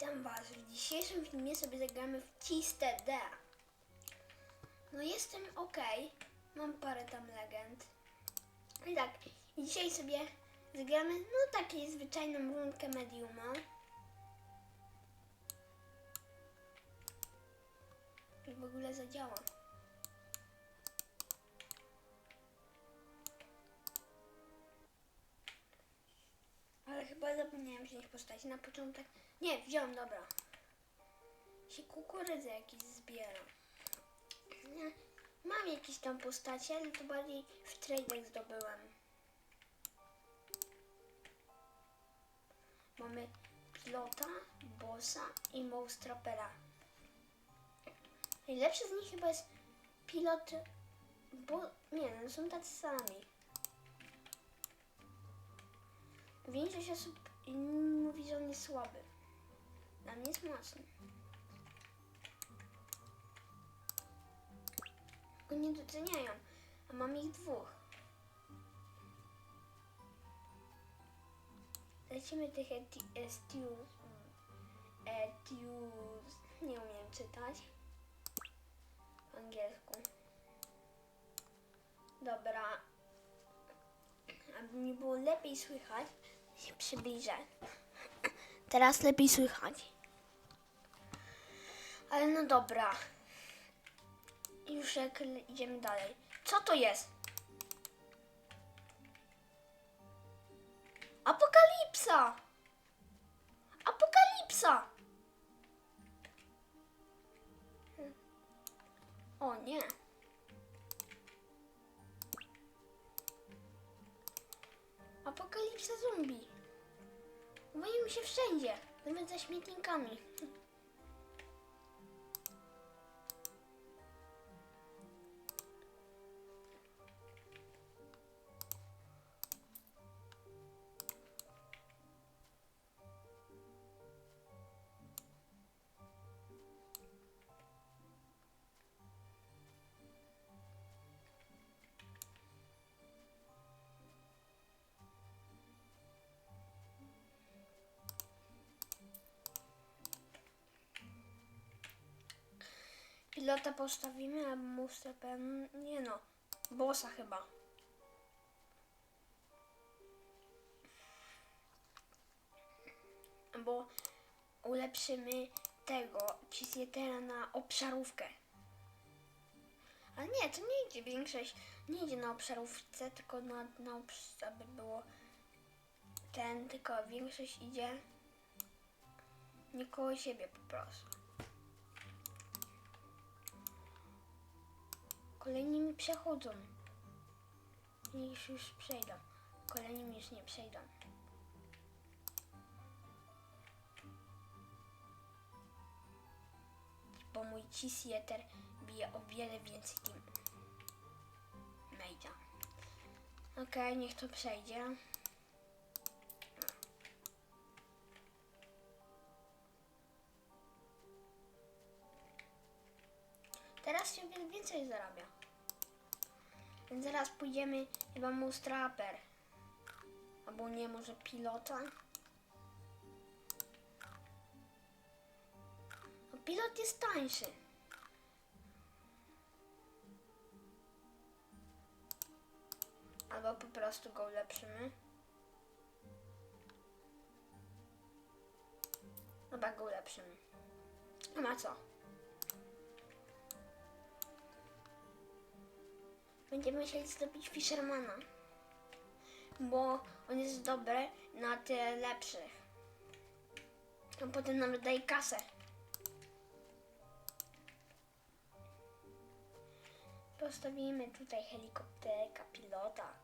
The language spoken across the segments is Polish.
Witam Was. W dzisiejszym filmie sobie zagramy w Ciste D. No jestem ok. Mam parę tam legend. I tak, dzisiaj sobie zagramy, no takiej zwyczajną rundkę mediuma. I w ogóle zadziała. Chyba zapomniałem wziąć postaci na początek. Nie, wziąłem, dobra. Się kukurydzę jakiś zbiera. Nie, mam jakieś tam postacie, ale to bardziej w tradach zdobyłem. Mamy pilota, bossa i moustrapera. Najlepszy z nich chyba jest pilot, bo nie, no są tacy sami. Większość osób mówi, że on jest słaby. Dla mnie jest mocny. Go nie doceniają, a mam ich dwóch. Lecimy tych eti- estius. Etius. Nie umiem czytać. Aby mi było lepiej słychać, się przybliżę. Teraz lepiej słychać. Ale no dobra. Już jak idziemy dalej. Co to jest? Apokalipsa! Apokalipsa! O nie. Zombie. Boimy się wszędzie, nawet za śmietnikami. Pilota postawimy, a mustapę... Nie no, bossa chyba. Bo ulepszymy tego Cisietera na obszarówkę. Ale nie, to nie idzie większość, nie idzie na obszarówce, tylko na, na obsz- aby było ten, tylko większość idzie nie koło siebie po prostu. Kolejni mi przechodzą. Niech już przejdą. Kolejni mi już nie przejdą. Bo mój Cheesieater bije o wiele więcej tym Majda. Okej, niech to przejdzie. Więcej zarabia. Więc zaraz pójdziemy chyba mu straper. Albo nie, może pilota. No, pilot jest tańszy. Albo po prostu go ulepszymy. Chyba go ulepszymy. No ma co? Będziemy musieli zdobyć Fishermana. Bo on jest dobry na te lepszych. A potem nam daje kasę. Postawimy tutaj helikopterka, pilota.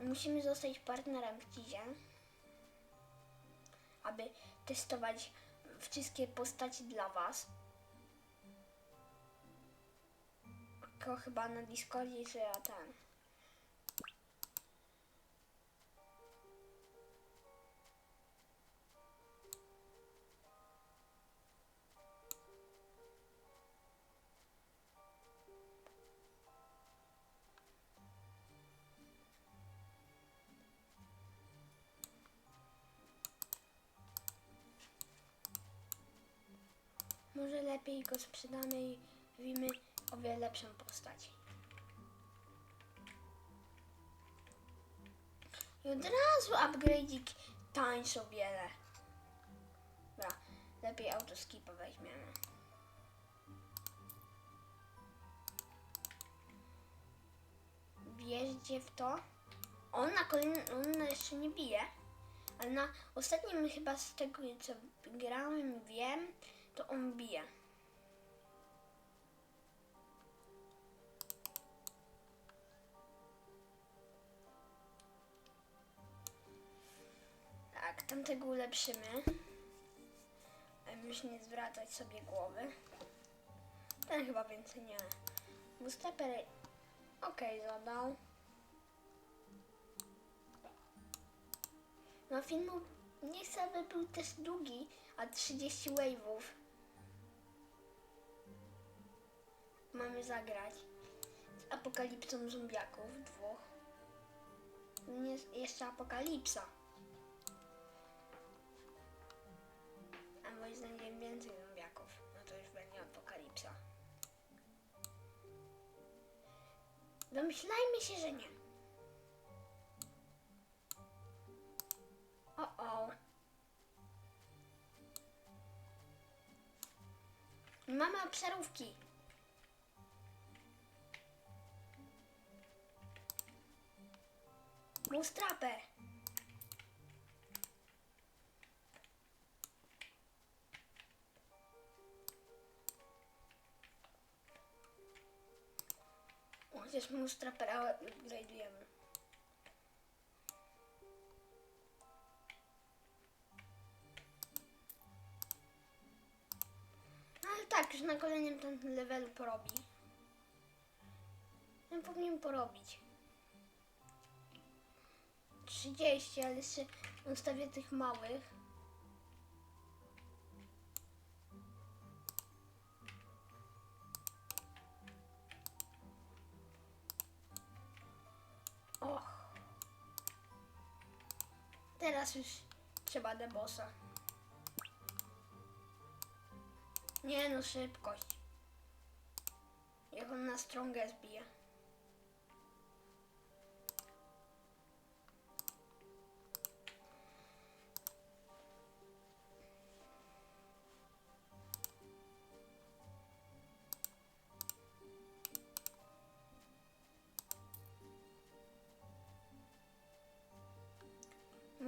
Musimy zostać partnerem w Cizie, aby testować wszystkie postaci dla Was. tylko chyba na Discordzie, że ja ten. Może lepiej go sprzedamy i wimy o wiele lepszą postać. I od razu upgrade'ik tańszy o wiele. Dobra, lepiej autoskipa weźmiemy. Wjeździe w to. On na kolejnym, on jeszcze nie bije, ale na ostatnim chyba z tego co grałem wiem, to on bije. Tamtego ulepszymy. Już nie zwracać sobie głowy. Ten chyba więcej nie. Mustaper okej zadał. No filmu nie chcę, aby był też długi, a 30 wave'ów. Mamy zagrać z apokalipsą zombiaków dwóch. Nie, jeszcze apokalipsa. Domyślajmy się, że nie. O, o. Mamy obszarówki. Mustraper. Chociaż Mustrapera upgrade'ujemy. No ale tak, już na kolejnym tam levelu porobi. No powinien porobić. 30, ale jeszcze ustawię tych małych. Teraz już trzeba debosa. Nie no, szybkość. Jak on na strongę zbije.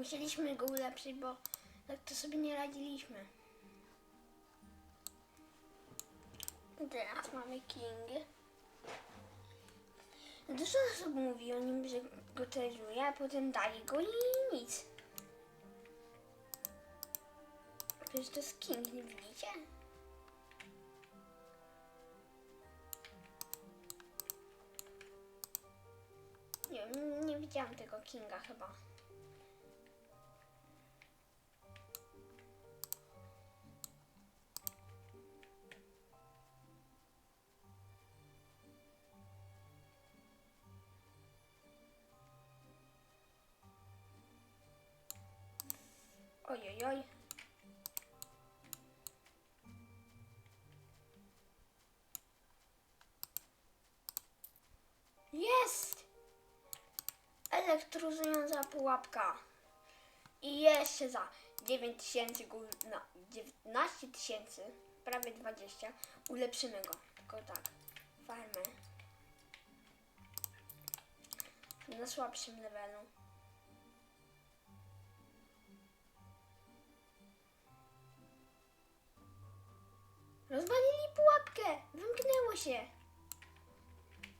Musieliśmy go ulepszyć, bo tak to sobie nie radziliśmy. Teraz mamy King. Dużo osób mówi o nim, że go treżuje, a potem daje go i nic. Przecież to jest King, nie widzicie? Nie, nie widziałam tego Kinga chyba. Ojojoj. Jest! Elektryzująca pułapka. I jeszcze za 9 tysięcy, gó- na 19 tysięcy, prawie 20, ulepszymy go. Tylko tak, farmę. Na słabszym levelu. Rozwalili pułapkę! Wymknęło się!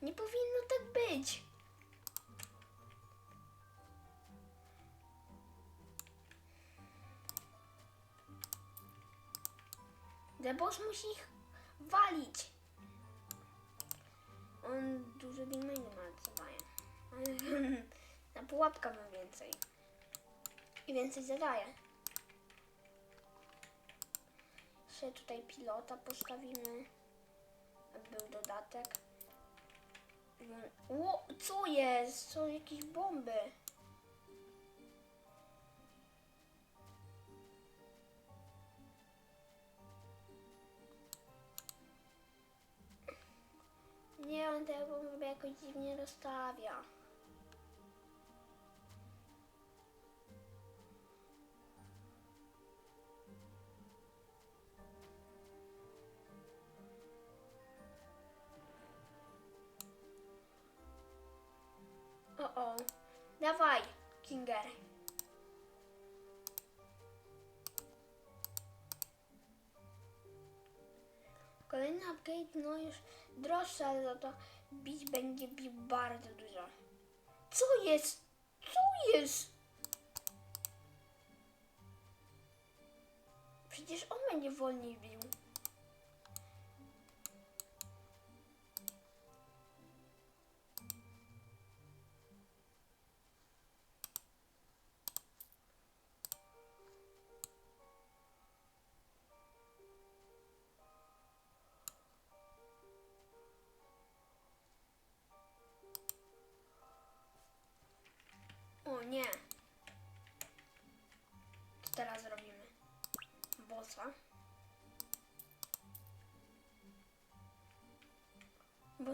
Nie powinno tak być! The musi ich walić. On dużo damage'u ma zadaje. Na pułapkę ma więcej. I więcej zadaje. sobie tutaj pilota postawimy. Był dodatek. Mm, o, co jest? Są jakieś bomby. Nie, on te bomby jakoś dziwnie rozstawia. Dawaj, Kinger. Kolejny upgrade, no już droższy, ale za to bić będzie bił bardzo dużo. Co jest? Co jest? Przecież on będzie wolniej bił.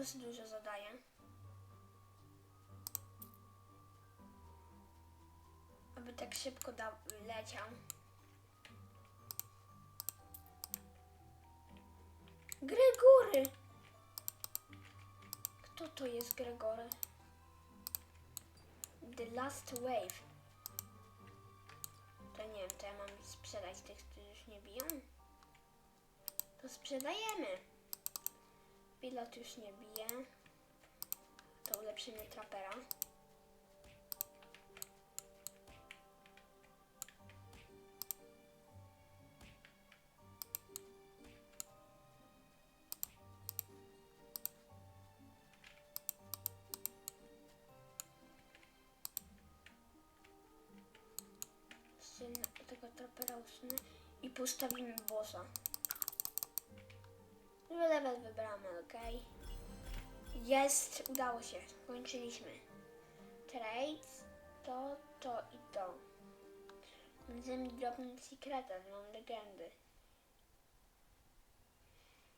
Boss dużo zadaje. Aby tak szybko da- leciał. Gregory! Kto to jest Gregory? The Last Wave. To nie wiem, to ja mam sprzedać tych, którzy już nie biją? To sprzedajemy. Pilot już nie bije. To ulepszymy trapera. Tego trapera usunę i postawimy bossa. Level wybramy, ok? Jest, udało się, skończyliśmy. Trades, to, to i to. Będziemy drobnym sekretem, mam legendy.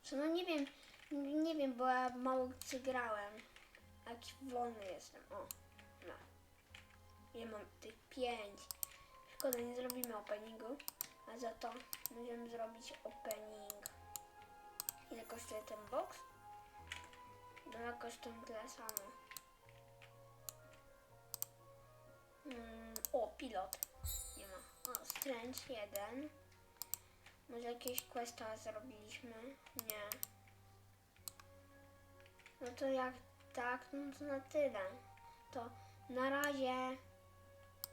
Co, no nie wiem, nie wiem, bo ja mało co grałem. Jaki wolny jestem, o, no. Ja mam tych pięć. Szkoda, nie zrobimy openingu, a za to możemy zrobić opening. Kosztuje ten box? Dwa kosztują tyle samo. Mm, o, pilot. Nie ma. O, Strange 1. Może jakieś questa zrobiliśmy? Nie. No to jak tak, no to na tyle. To na razie